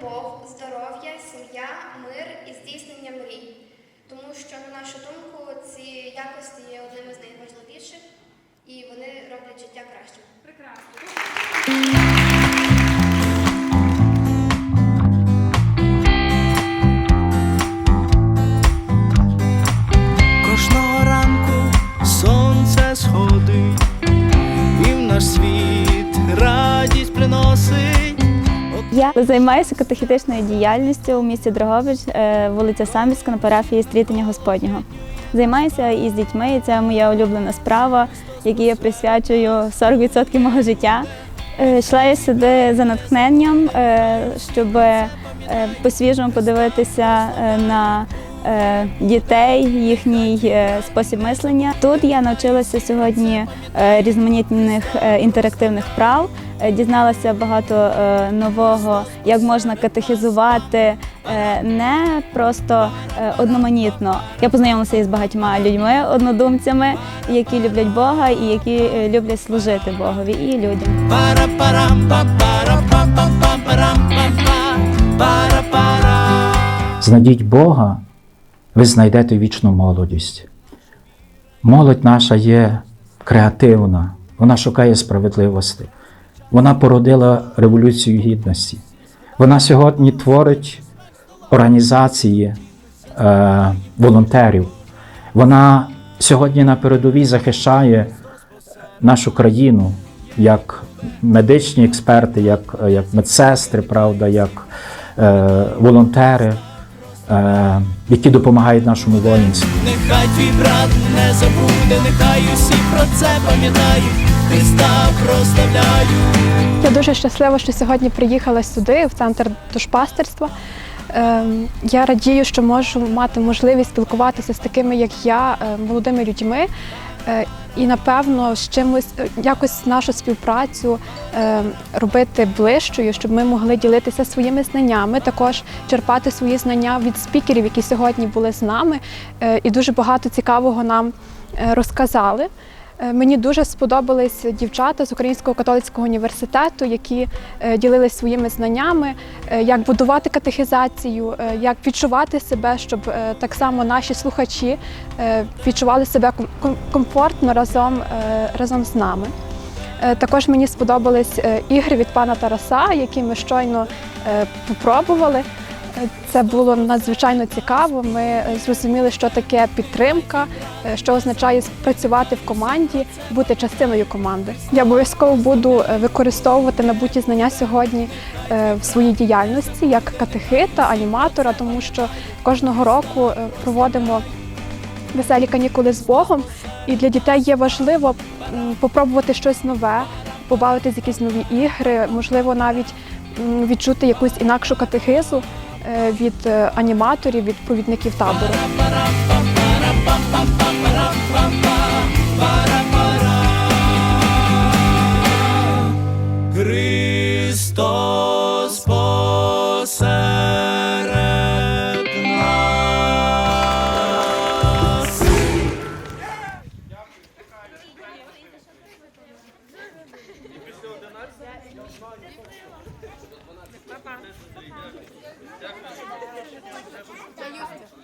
любов, здоров'я, сім'я, мир і здійснення мрій. Тому що, на нашу думку, ці якості є одними з найважливіших і вони роблять життя кращим. Кожного ранку сонце сходить, і в наш світ. Я займаюся катехітичною діяльністю у місті Дрогович, е, вулиця Самбірська на парафії Стрітення Господнього. Займаюся і з дітьми, і це моя улюблена справа, якій я присвячую 40% мого життя. Е, Йшла я сюди за натхненням, е, щоб по-свіжому подивитися на дітей, їхній спосіб мислення. Тут я навчилася сьогодні різноманітних інтерактивних прав, дізналася багато е, нового, як можна катехізувати е, не просто е, одноманітно. Я познайомилася із багатьма людьми, однодумцями, які люблять Бога і які е, люблять служити Богові і людям. Знайдіть Бога, ви знайдете вічну молодість. Молодь наша є креативна, вона шукає справедливості. Вона породила Революцію Гідності. Вона сьогодні творить організації е, волонтерів. Вона сьогодні на передовій захищає нашу країну як медичні експерти, як, як медсестри, правда, як е, волонтери, е, які допомагають нашому воїнству. Нехай твій брат не забуде, нехай усі про це пам'ятають, Христа прославляють. Я дуже щаслива, що сьогодні приїхала сюди, в центр душпастерства. Ем, Я радію, що можу мати можливість спілкуватися з такими, як я, е, молодими людьми. Е, І напевно з чимось якось нашу співпрацю е, робити ближчою, щоб ми могли ділитися своїми знаннями, також черпати свої знання від спікерів, які сьогодні були з нами, е, і дуже багато цікавого нам е, розказали. Е, Мені дуже сподобались дівчата з Українського католицького університету, які е, ділились своїми знаннями, е, як будувати катехізацію, як відчувати себе, щоб так само наші слухачі відчували себе ком- ком- комфортно разом, разом з нами. Також мені сподобались ігри від пана Тараса, які ми щойно попробували. Це було надзвичайно цікаво. Ми е, зрозуміли, що таке підтримка, е, що означає працювати в команді, бути частиною команди. Я обов'язково буду е, використовувати набуті знання сьогодні в своїй діяльності як катехита, аніматора, тому що кожного року проводимо веселі канікули з Богом, і для дітей є важливо м, попробувати щось нове, побавитись якісь нові ігри, можливо, навіть відчути якусь інакшу катехизу Е, від е, аніматорів, від провідників табору. Христос посеред нас. Дякую. Па-па. Дякую.